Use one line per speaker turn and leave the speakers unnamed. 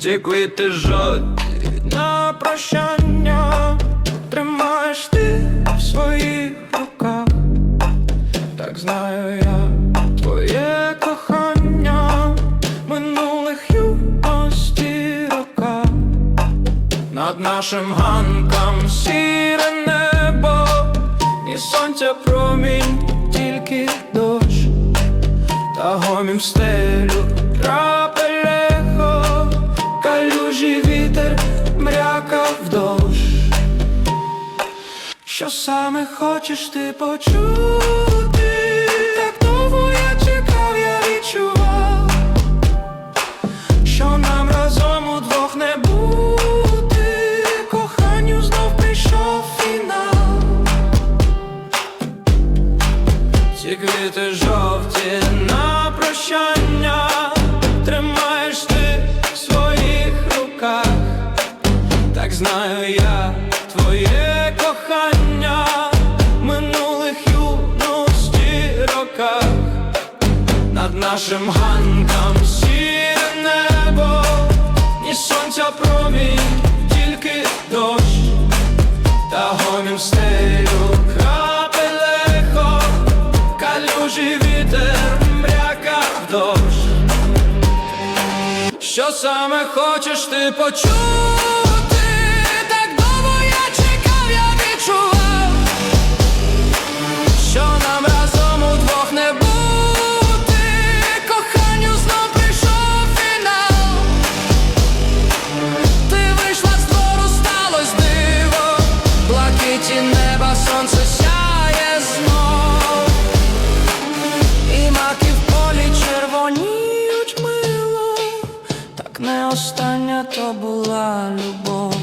ці квіти жовті на прощання. Тримаєш ти в своїх руках, так знаю я твоє кохання. Минулих юності рока. Над нашим ганком сіре небо, ні сонця промінь, тільки дощ, та гомін стелю Що саме хочеш ти почути? Так довго я чекав, я відчував що нам разом удвох не бути, коханню знов прийшов фінал. Ці квіти жовті на прощання, тримаєш ти в своїх руках, так знаю я твоє кохання минулих юності роках над нашим ганком сіре небо, ні сонця промінь, тільки дощ, та гомін стелю крапелехо, калюжі вітер мряка дощ. Що саме хочеш ти почути? Сонце сяє знов, і маки в полі червоніють мило, так не остання то була любов.